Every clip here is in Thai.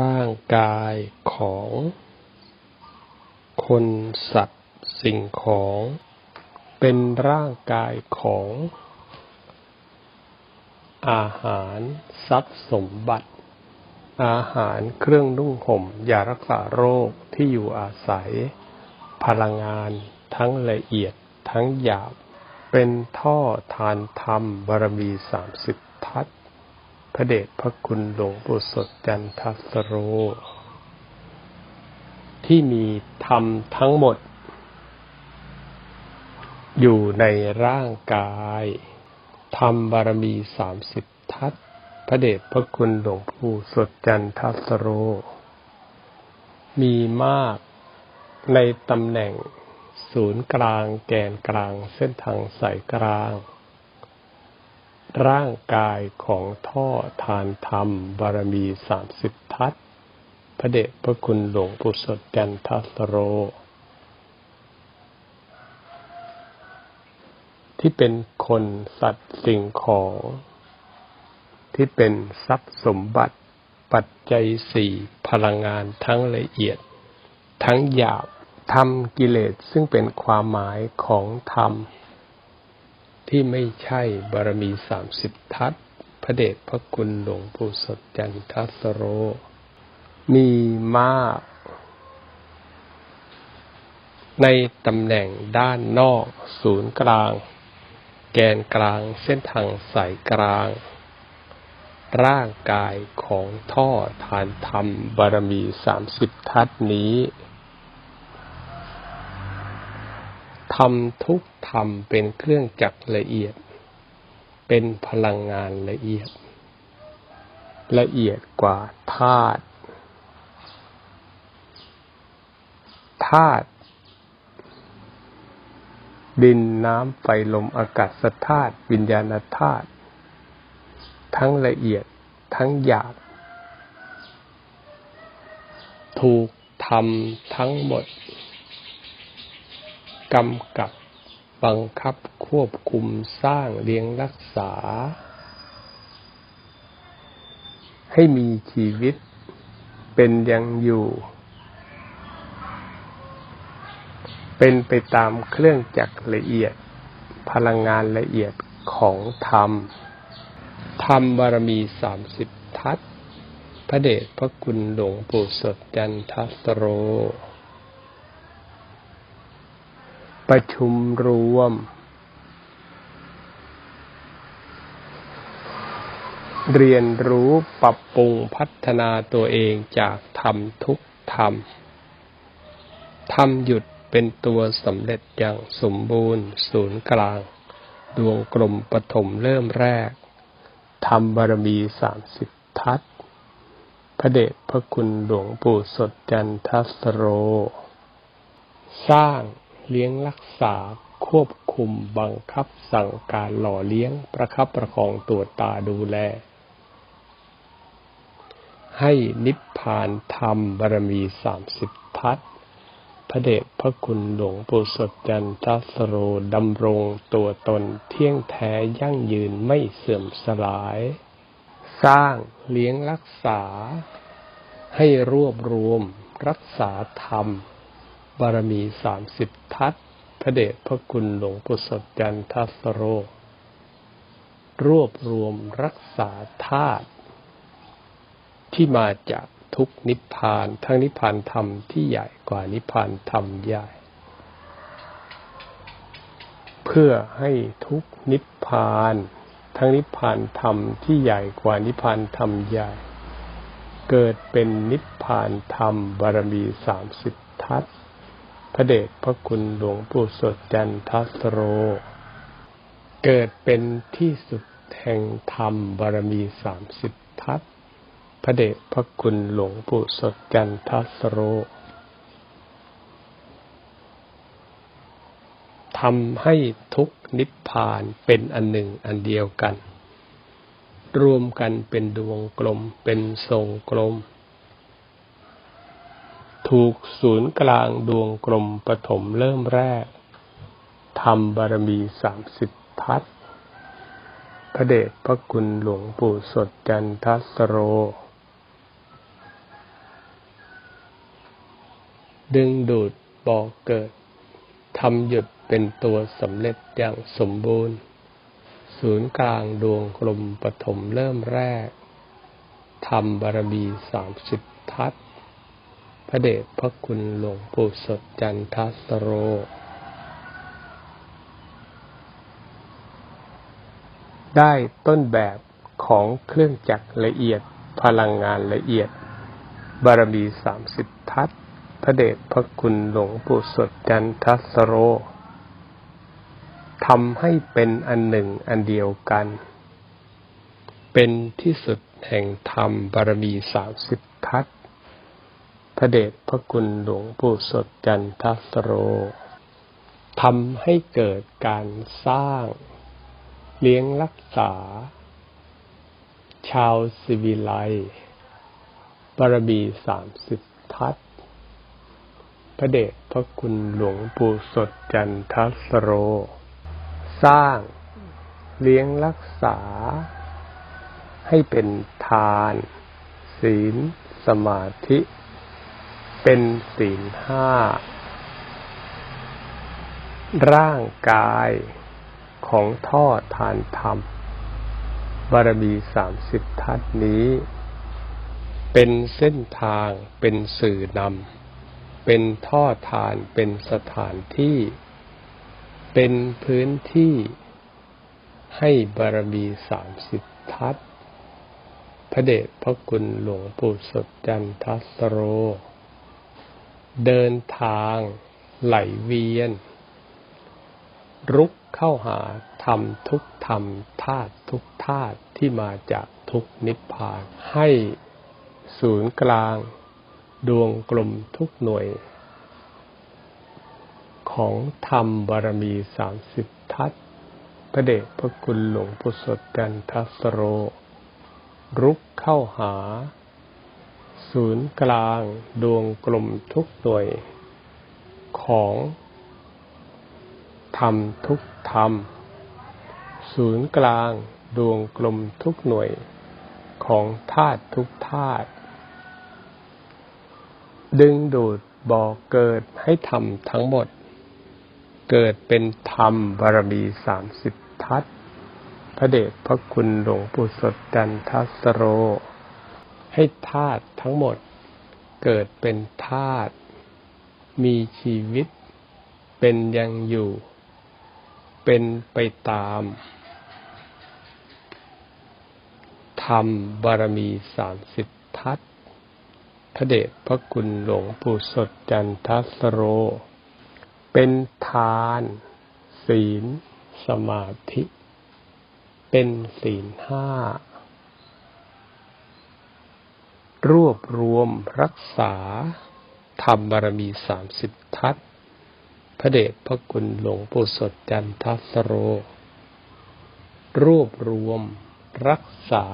ร่างกายของ คนสัตว์สิ่งของ เป็นร่างกายของ อาหารทรัพย์สมบัติ อาหารเครื่องนุ่งห่มยารักษาโรคที่อยู่อาศัย พลังงานทั้งละเอียดทั้งหยาบ เป็นท่อทานธรรมบารมีสามสิบทัศ ระเดชพระคุณหลวงปู่สดจันทัสโร ที่มีธรรมทั้งหมด อยู่ในร่างกายธรรมบารมีสามสิบทัศพระเดชพระคุณหลวงปู่สดจันทัสโร มีมากในตำแหน่งศูนย์กลางแกนกลางเส้นทางสายกลาง ร่างกายของท่อทานธรรม บารมีสามสิบทัศพระเดชพระคุณหลวงปู่สดจันทัสโร ที่เป็นคนสัตว์สิ่งของ ที่เป็นทรัพย์สมบัติปัจจัยสี่พลังงานทั้งละเอียด ทั้งหยาบทำกิเลสซึ่งเป็นความหมายของธรรม ที่ไม่ใช่บารมีสามสิบทัศพระเดชพระคุณหลวงปู่สดจันทัสโร มีมาก ในตำแหน่งด้านนอกศูนย์กลาง แกนกลางเส้นทางสายกลาง ร่างกายของท่อทานธรรมบารมีสามสิบทัศนี้ ทำทุกธรรมเป็นเครื่องจักรละเอียด เป็นพลังงานละเอียด ละเอียดกว่าธาตุธาตุดินน้ำไฟลมอากาศธาตุวิญญาณธาตุทั้งละเอียดทั้งหยาบถูกทำทั้งหมด กำกับบังคับควบคุมสร้างเลี้ยงรักษา ให้มีชีวิตเป็นยังอยู่ เป็นไปตามเครื่องจักรละเอียด พลังงานละเอียดของธรรม ธรรมบารมีสามสิบทัศพระเดชพระคุณหลวงปู่สดจันทัสโร ประชุมรวม เรียนรู้ปรับปรุงพัฒนาตัวเองจากธรรมทุกธรรมธรรมหยุดเป็นตัวสำเร็จอย่างสมบูรณ์ ศูนย์กลาง ดวงกลมปฐมเริ่มแรกธรรมบารมีสามสิบทัศพระเดชพระคุณหลวงปู่สดจันทสโร สร้าง เลี้ยงรักษา ควบคุมบังคับสั่งการหล่อเลี้ยงประคับประคองตัวตาดูแล ให้นิพพานธรรมบารมีสามสิบทัศพระเดชพระคุณหลวงปู่สดจันทสโรดำรงตัวตนเที่ยงแท้ยั่งยืนไม่เสื่อมสลาย สร้างเลี้ยงรักษา ให้รวบรวมรักษาธรรม บารมีสามสิบทัศพระเดชพระคุณหลวงปู่สดจันทัสโร รวบรวมรักษาธาตุที่มาจากทุกนิพพาน ทั้งนิพพานธรรมที่ใหญ่กว่านิพพานธรรมใหญ่ เพื่อให้ทุกนิพพาน ทั้งนิพพานธรรมที่ใหญ่กว่านิพพานธรรมใหญ่ เกิดเป็นนิพพานธรรมบารมีสามสิบทัศพ ระเดชพระคุณหลวงปู่สดจันทัสโร เกิดเป็นที่สุดแห่งธรรมบารมีสามสิบทัศพระเดชพระคุณหลวงปู่สดจันทัสโรทำให้ทุกนิพพานเป็นอันหนึ่งอันเดียวกัน รวมกันเป็นดวงกลมเป็นทรงกลม ถูกศูนย์กลางดวงกลมปฐมเริ่มแรกทำบารมีสามสิบทัศพระเดชพระคุณหลวงปู่สดจันทัสโร ดึงดูดบอกเกิดทำหยุดเป็นตัวสำเร็จอย่างสมบูรณ์ ศูนย์กลางดวงกลมปฐมเริ่มแรกทำบารมีสามสิบทัศน์ พระเดชพระคุณหลวงปู่สดจันทัสโร ได้ต้นแบบของเครื่องจักรละเอียดพลังงานละเอียด บารมีสามสิบทัศพระเดชพระคุณหลวงปู่สดจันทัสโรทำให้เป็นอันหนึ่งอันเดียวกัน เป็นที่สุดแห่งธรรมบารมีสามสิบทัศ พระเดชพระคุณหลวงปู่สดจันทัสโรทำให้เกิดการสร้าง เลี้ยงรักษา ชาวสิวิไลบารมีสามสิบทัศพระเดชพระคุณหลวงปู่สดจันทัสโร สร้างเลี้ยงรักษา ให้เป็นทาน ศีล สมาธิ เป็นศีลห้า ร่างกายของท่อทานธรรม บารมีสามสิบทัศนี้ เป็นเส้นทางเป็นสื่อนำเป็นท่อทานเป็นสถานที่ เป็นพื้นที่ให้บารมีสามสิบทัศพระเดชพระคุณหลวงปู่สดจันทัสโร เดินทางไหลเวียน รุกเข้าหาธรรมทุกธรรมธาตุทุกธาตุที่มาจากทุกนิพพานให้ศูนย์กลาง ดวงกลมทุกหน่วย ของธรรมบารมีสามสิบทัศพระเดชพระคุณหลวงปู่สดจันทัสโร รุกเข้าหา ศูนย์กลางดวงกลมทุกหน่วย ของธรรมทุกธรรม ศูนย์กลางดวงกลมทุกหน่วย ของธาตุทุกธาตุดึงดูดบอกเกิดให้ทำทั้งหมด เกิดเป็นธรรมบารมีสามสิบทัศพระเดชพระคุณหลวงปู่สดจันทัสโร ให้ธาตุทั้งหมดเกิดเป็นธาตุมีชีวิตเป็นยังอยู่ เป็นไปตามธรรมบารมีสามสิบทัศพระเดชพระคุณหลวงปู่สดจันทัสโร เป็นทาน ศีล สมาธิ เป็นศีลห้า รวบรวมรักษา ธรรมบารมีสามสิบทัศพระเดชพระคุณหลวงปู่สดจันทัสโร รวบรวมรักษา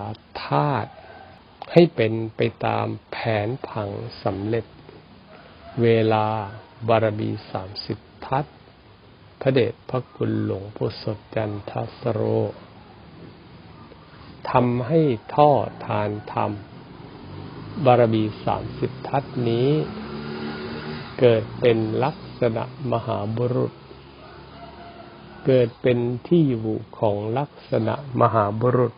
ธาตุให้เป็นไปตามแผนผังสำเร็จ เวลาบารมีสามสิบทัศพระเดชพระคุณหลวงปู่สดจันทัสโรทำให้ท่อทานธรรม บารมีสามสิบทัศนี้ เกิดเป็นลักษณะมหาบุรุษ เกิดเป็นที่อยู่ของลักษณะมหาบุรุษ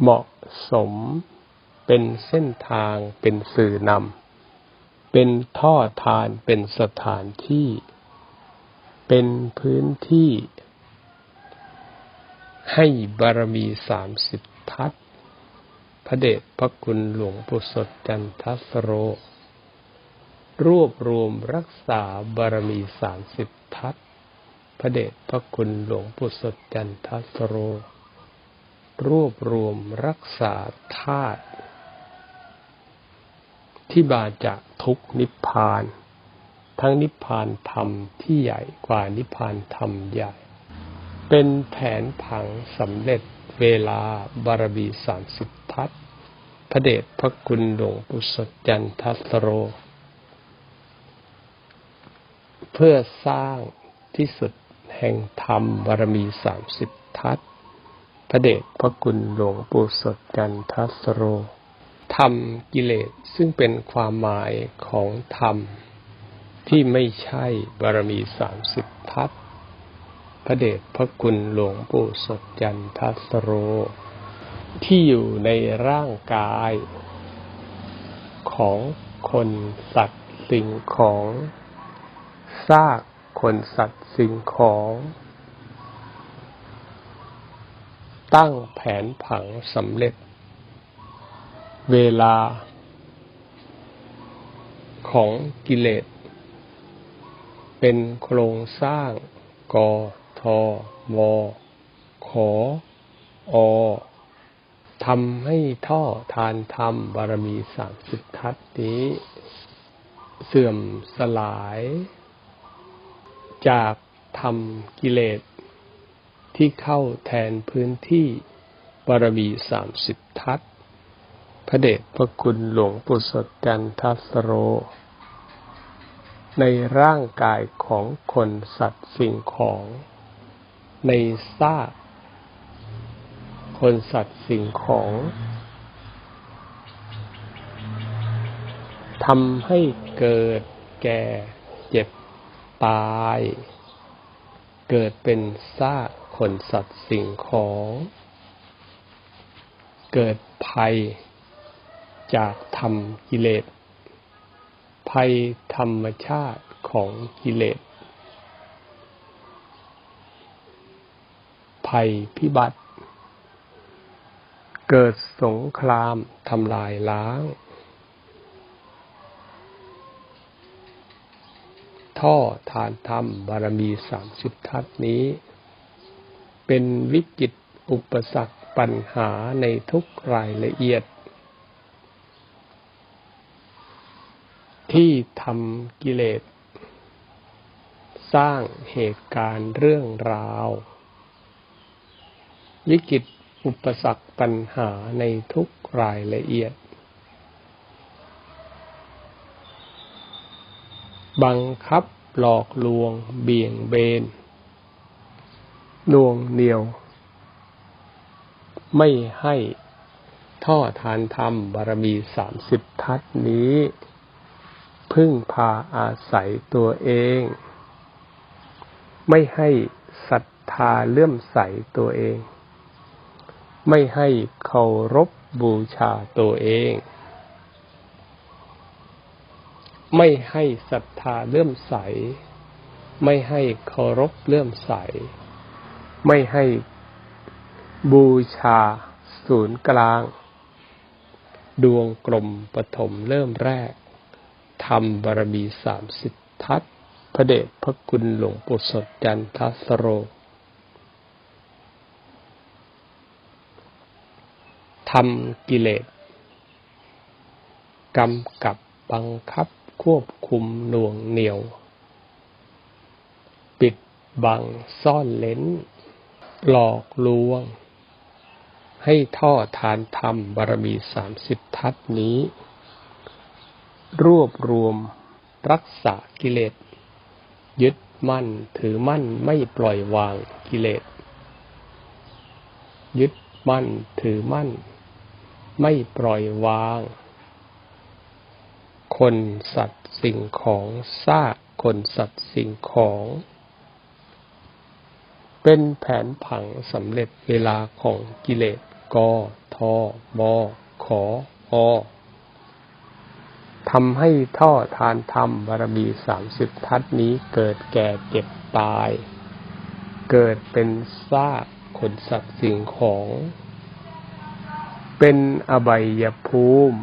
เหมาะสมเป็นเส้นทางเป็นสื่อนำเป็นท่อทานเป็นสถานที่ เป็นพื้นที่ ให้บารมีสามสิบทัศ พระเดชพระคุณหลวงปู่สดจันทัสโร รวบรวมรักษาบารมีสามสิบทัศพระเดชพระคุณหลวงปู่สดจันทัสโร รวบรวมรักษาธาตุที่มาจากทุกนิพพาน ทั้งนิพพานธรรมที่ใหญ่กว่านิพพานธรรมใหญ่ เป็นแผนผังสำเร็จ เวลาบารมีสามสิบทัศพระเดชพระคุณหลวงปู่สดจันทัสโร เพื่อสร้างที่สุดแห่งธรรมบารมีสามสิบทัศพระเดชพระคุณหลวงปู่สดจันทัสโรทำกิเลสซึ่งเป็นความหมายของธรรม ที่ไม่ใช่บารมีสามสิบทัศ พระเดชพระคุณหลวงปู่สดจันทัสโร ที่อยู่ในร่างกาย ของคนสัตว์สิ่งของซากคนสัตว์สิ่งของ ตั้งแผนผังสำเร็จ เวลา ของกิเลส เป็นโครงสร้างกอ ทอวอขออทำให้ท่อทานธรรมบารมีสามสิบทัศน์นี้ เสื่อมสลาย จากธรรมกิเลส ที่เข้าแทนพื้นที่บารมีสามสิบทัศน์พระเดชพระคุณหลวงปู่สดจันทัสโร ในร่างกายของคนสัตว์สิ่งของ ในซากคนสัตว์สิ่งของทำให้เกิดแก่เจ็บตาย เกิดเป็นซากคนสัตว์สิ่งของ เกิดภัยจากธรรมกิเลส ภัยธรรมชาติของกิเลส ภัยพิบัติ เกิดสงครามทำลายล้าง ท่อทานธรรมบารมีสามสิบทัศนี้ เป็นวิกฤตอุปสรรคปัญหาในทุกรายละเอียด ที่ทำกิเลส สร้างเหตุการณ์เรื่องราว วิกฤตอุปสรรคปัญหาในทุกรายละเอียด บังคับหลอกลวง เบี่ยงเบนนวงเหนียว ไม่ให้ท่อทานธรรมบารมีสามสิบทัศนี้ พึ่งพาอาศัยตัวเอง ไม่ให้ศรัทธาเลื่อมใสตัวเอง ไม่ให้เคารพบูชาตัวเอง ไม่ให้ศรัทธาเลื่อมใส ไม่ให้เคารพเลื่อมใส ไม่ให้บูชาศูนย์กลาง ดวงกลมปฐมเริ่มแรกทำบารมีสามสิบทัศพระเดชพระคุณหลวงปู่สดจันทัสโร ทำกิเลสกำกับบังคับควบคุมหน่วงเหนียว ปิดบังซ่อนเล้น หลอกลวง ให้ท่อทานธรรมบารมีสามสิบทัศนี้ รวบรวมรักษากิเลส ยึดมั่นถือมั่นไม่ปล่อยวางกิเลส ยึดมั่นถือมั่น ไม่ปล่อยวาง คนสัตว์สิ่งของซากคนสัตว์สิ่งของ เป็นแผนผังสำเร็จเวลาของกิเลสกอทอบอขออทำให้ท่อทานธรรมบารมีสามสิบทัศนี้เกิดแก่เจ็บตาย เกิดเป็นซากคนสัตว์สิ่งของ เป็นอบายภูมิ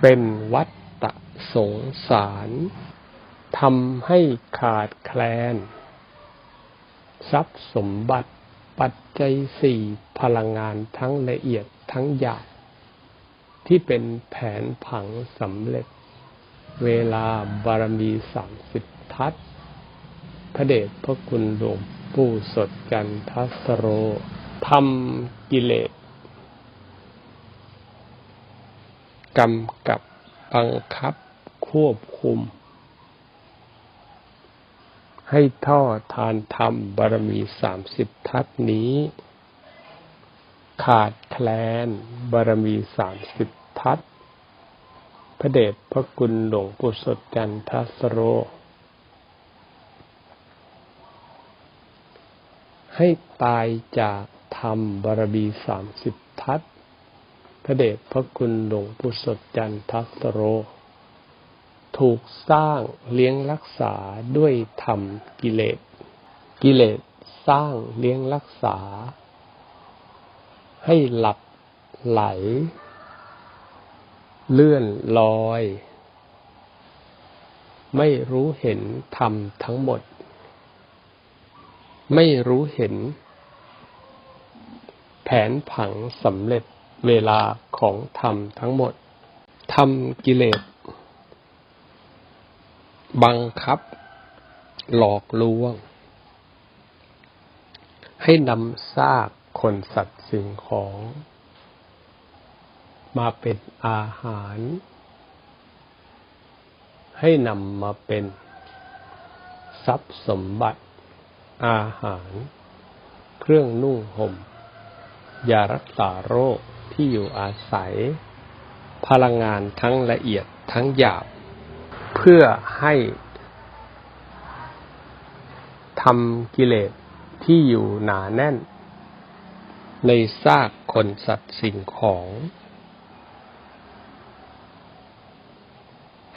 เป็นวัฏฏะสงสารทำให้ขาดแคลน ทรัพย์สมบัติปัจจัยสี่พลังงานทั้งละเอียดทั้งหยาบที่เป็นแผนผังสำเร็จ เวลาบารมีสามสิบทัศพระเดชพระคุณหลวงปู่สดจันทัสโร ทำกิเลสกำกับบังคับควบคุม ให้ท่อทานธรรมบารมีสามสิบทัศนี้ ขาดแคลนบารมีสามสิบทัศพระเดชพระคุณหลวงปู่สดจันทสโร ให้ตายจาก ธรรมบารมีสามสิบทัศพระเดชพระคุณหลวงปู่สดจันทัสโร ถูกสร้างเลี้ยงรักษาด้วยธรรมกิเลส กิเลสสร้างเลี้ยงรักษา ให้หลับไหล เลื่อนลอย ไม่รู้เห็นธรรมทั้งหมด ไม่รู้เห็น นผังสำเร็จเวลาของธรรมทั้งหมดทำกิเลส บังคับ หลอกลวง ให้นำซากคนสัตว์สิ่งของ มาเป็นอาหาร ให้นำมาเป็น ทรัพย์สมบัติอาหาร เครื่องนุ่งห่ม ยารักษาโรคที่อยู่อาศัย พลังงานทั้งละเอียดทั้งหยาบ เพื่อให้ทำกิเลสที่อยู่หนาแน่น ในซากคนสัตว์สิ่งของ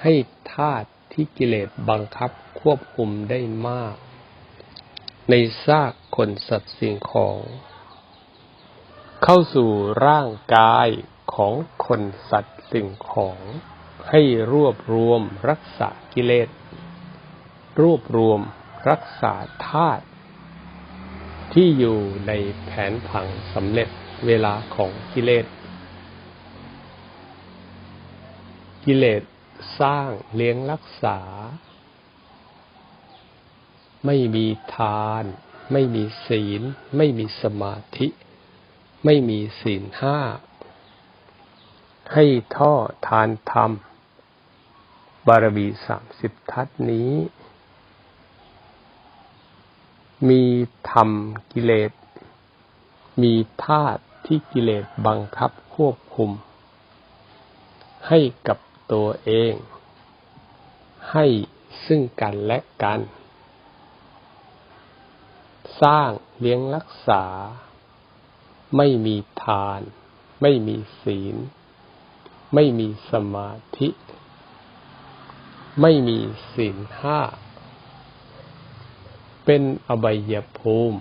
ให้ธาตุที่กิเลสบังคับควบคุมได้มาก ในซากคนสัตว์สิ่งของ เข้าสู่ร่างกายของคนสัตว์สิ่งของให้รวบรวมรักษากิเลส รวบรวมรักษาธาตุที่อยู่ในแผนผังสำเร็จเวลาของกิเลส กิเลสสร้างเลี้ยงรักษา ไม่มีทาน ไม่มีศีล ไม่มีสมาธิ ไม่มีศีลห้า ให้ท่อทานธรรม บารมีสามสิบทัศนี้ มีธรรมกิเลส มีธาตุที่กิเลสบังคับควบคุม ให้กับตัวเอง ให้ซึ่งกันและกัน สร้างเลี้ยงรักษา ไม่มีทาน ไม่มีศีล ไม่มีสมาธิ ไม่มีศีลห้า เป็นอบายภูมิ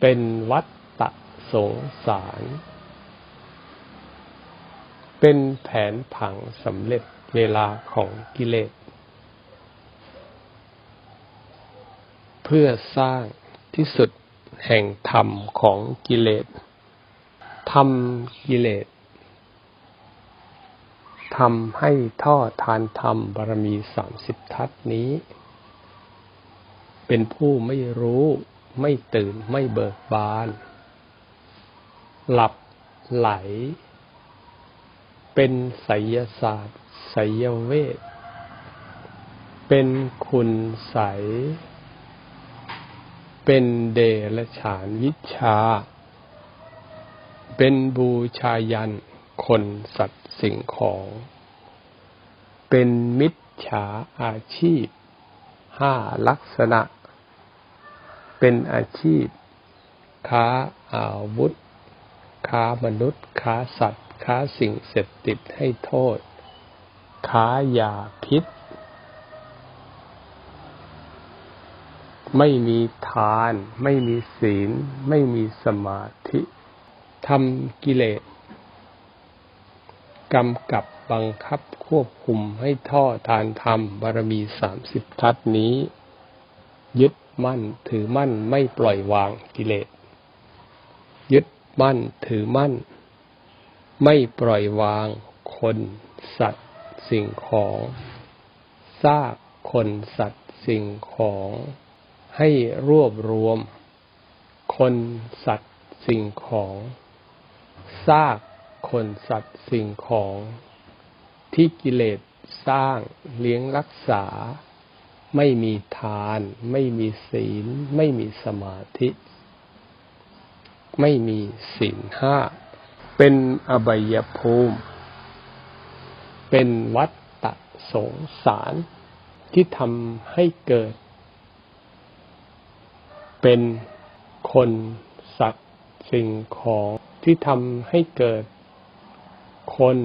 เป็นวัฏฏะสงสาร เป็นแผนผังสำเร็จเวลาของกิเลส เพื่อสร้างที่สุด แห่งธรรมของกิเลสทำกิเลสทำให้ท่อทานธรรมบารมีสามสิบทัศนี้ เป็นผู้ไม่รู้ไม่ตื่นไม่เบิกบาน หลับไหล เป็นไสยศาสตร์ไสยเวท เป็นคุณใส เป็นเดรฉานวิชา เป็นบูชายัน คนสัตว์สิ่งของ เป็นมิจฉาอาชีพห้าลักษณะ เป็นอาชีพ ค้าอาวุธ ค้ามนุษย์ ค้าสัตว์ ค้าสิ่งเสพติดให้โทษ ค้ายาพิษ ไม่มีทาน ไม่มีศีล ไม่มีสมาธิทำกิเลสกำกับบังคับควบคุมให้ท่อทานธรรมบารมีสามสิบทัศนี้ ยึดมั่นถือมั่นไม่ปล่อยวางกิเลส ยึดมั่นถือมั่น ไม่ปล่อยวางคน สัตว์ สิ่งของซากคนสัตว์สิ่งของ ให้รวบรวม คนสัตว์สิ่งของซากคนสัตว์สิ่งของที่กิเลสสร้างเลี้ยงรักษา ไม่มีทาน ไม่มีศีล ไม่มีสมาธิ ไม่มีศีลห้า เป็นอบายภูมิ เป็นวัฏฏะสงสารที่ทำให้เกิด เป็นคนสัตว์สิ่งของที่ทำให้เกิด คน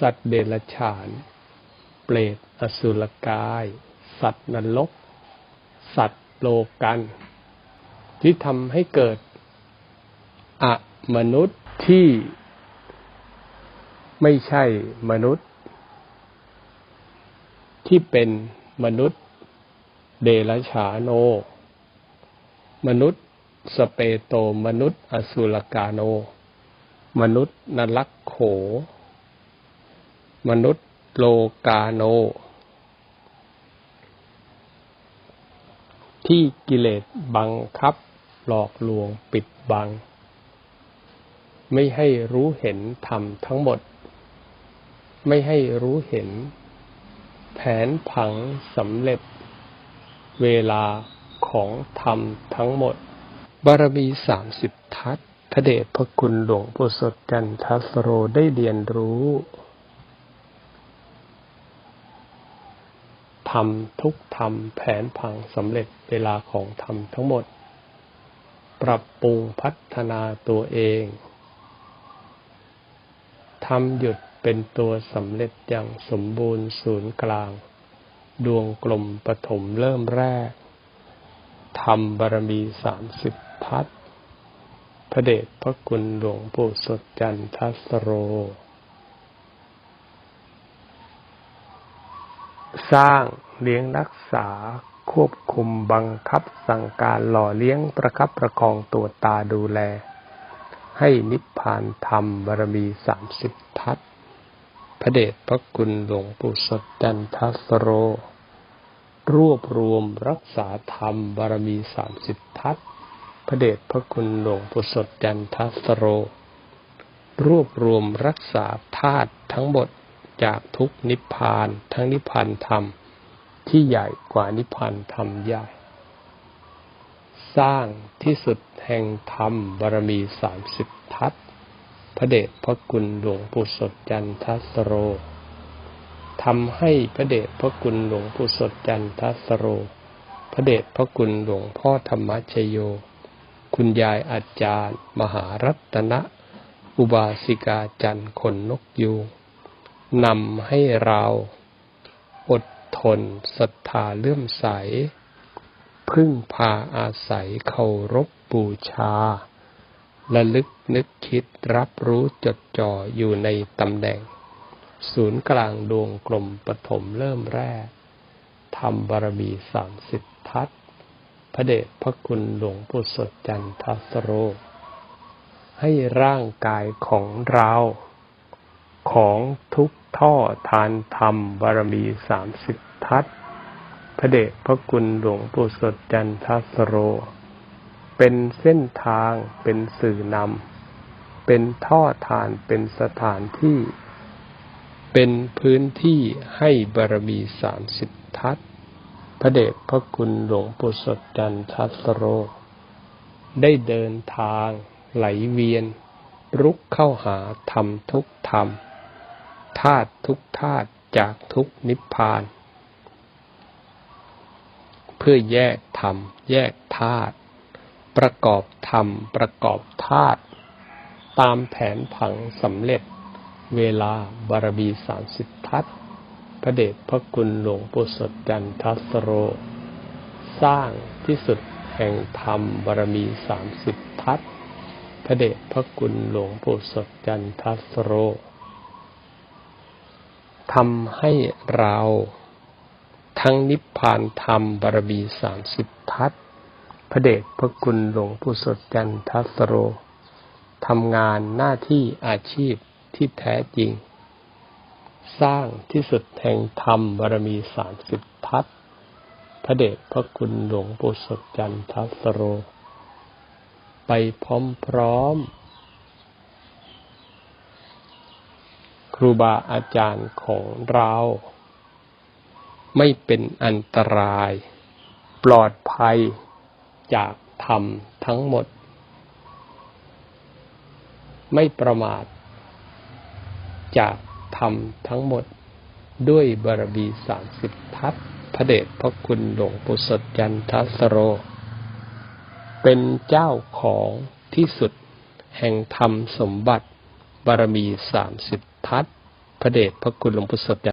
สัตว์เดรัจฉาน เปรตอสุรกาย สัตว์นรก สัตว์โลกัน ที่ทำให้เกิดอะมนุษย์ที่ไม่ใช่มนุษย์ ที่เป็นมนุษย์เดรัจฉานโน มนุษย์สเปโตมนุษย์ อสุรกาโน มนุษย์นรักโข มนุษย์โลกาโน ที่กิเลสบังคับหลอกลวงปิดบัง ไม่ให้รู้เห็นธรรมทั้งหมด ไม่ให้รู้เห็น แผนผังสำเร็จ เวลา ของธรรมทั้งหมด บารมีสามสิบทัศพระเดชพระคุณหลวงปู่สดจันทัสโรได้เรียนรู้ทำทุกทำแผนผังสำเร็จเวลาของธรรมทั้งหมด ปรับปรุงพัฒนาตัวเองทำหยุดเป็นตัวสำเร็จอย่างสมบูรณ์ศูนย์กลาง ดวงกลมปฐมเริ่มแรก ทำบารมีสามสิบทัศพระเดชพระคุณหลวงปู่สดจันทัสโร สร้างเลี้ยงรักษาควบคุมบังคับสั่งการหล่อเลี้ยงประคับประคองตัวตาดูแล ให้นิพพานธรรมบารมีสามสิบทัศพระเดชพระคุณหลวงปู่สดจันทัสโร รวบรวมรักษาธรรมบารมีสามสิบทัศพระเดชพระคุณหลวงปู่สดจันทัสโร รวบรวมรักษาธาตุทั้งหมดจากทุกนิพพานทั้งนิพพานธรรม ที่ใหญ่กว่านิพพานธรรมใหญ่ สร้างที่สุดแห่งธรรมบารมีสามสิบทัศพระเดชพระคุณหลวงปู่สดจันทัสโร ทำให้พระเดชพระคุณหลวงปู่สดจันทัสโร พระเดชพระคุณหลวงพ่อธรรมชโย คุณยายอาจารย์ มหารัตนะ อุบาสิกาจันขนนกยูงนำให้เราอดทนศรัทธาเลื่อมใส พึ่งพาอาศัยเคารพบูชาระลึกนึกคิดรับรู้จดจ่ออยู่ในตำแหน่ง ศูนย์กลางดวงกลมปฐมเริ่มแรกทำบารมีสามสิบทัศพระเดชพระคุณหลวงปู่สดจันทัสโร ให้ร่างกายของเรา ของทุกท่อทานธรรมบารมีสามสิบทัศพระเดชพระคุณหลวงปู่สดจันทัสโร เป็นเส้นทางเป็นสื่อนำเป็นท่อทานเป็นสถานที่ เป็นพื้นที่ให้บารมีสามสิบทัศพระเดชพระคุณหลวงปู่สดจันทัสโร ได้เดินทางไหลเวียน รุกเข้าหาธรรมทุกธรรมธาตุทุกธาตุจากทุกนิพพาน เพื่อแยกธรรม แยกธาตุประกอบธรรม ประกอบธาตุตามแผนผังสำเร็จ เวลาบารมีสามสิบทัศพระเดชพระคุณหลวงปู่สดจันทัสโร สร้างที่สุดแห่งธรรมบารมีสามสิบทัศพระเดชพระคุณหลวงปู่สดจันทัสโรทำให้เราทั้งนิพพานธรรมบารมีสามสิบทัศพระเดชพระคุณหลวงปู่สดจันทัสโรทำงานหน้าที่อาชีพ ที่แท้จริง สร้างที่สุดแห่งธรรมบารมีสามสิบทัศพระเดชพระคุณหลวงปู่สดจันทัสโร ไปพร้อมๆ ครูบาอาจารย์ของเรา ไม่เป็นอันตราย ปลอดภัยจากธรรมทั้งหมด ไม่ประมาท จากทำทั้งหมด ด้วยบารมีสามสิบทัพพระเดชพระคุณหลวงปู่สดยันทัสโร เป็นเจ้าของที่สุดแห่งธรรมสมบัติ บารมีสามสิบทัศพระเดชพระคุณหลวงปู่สดยัน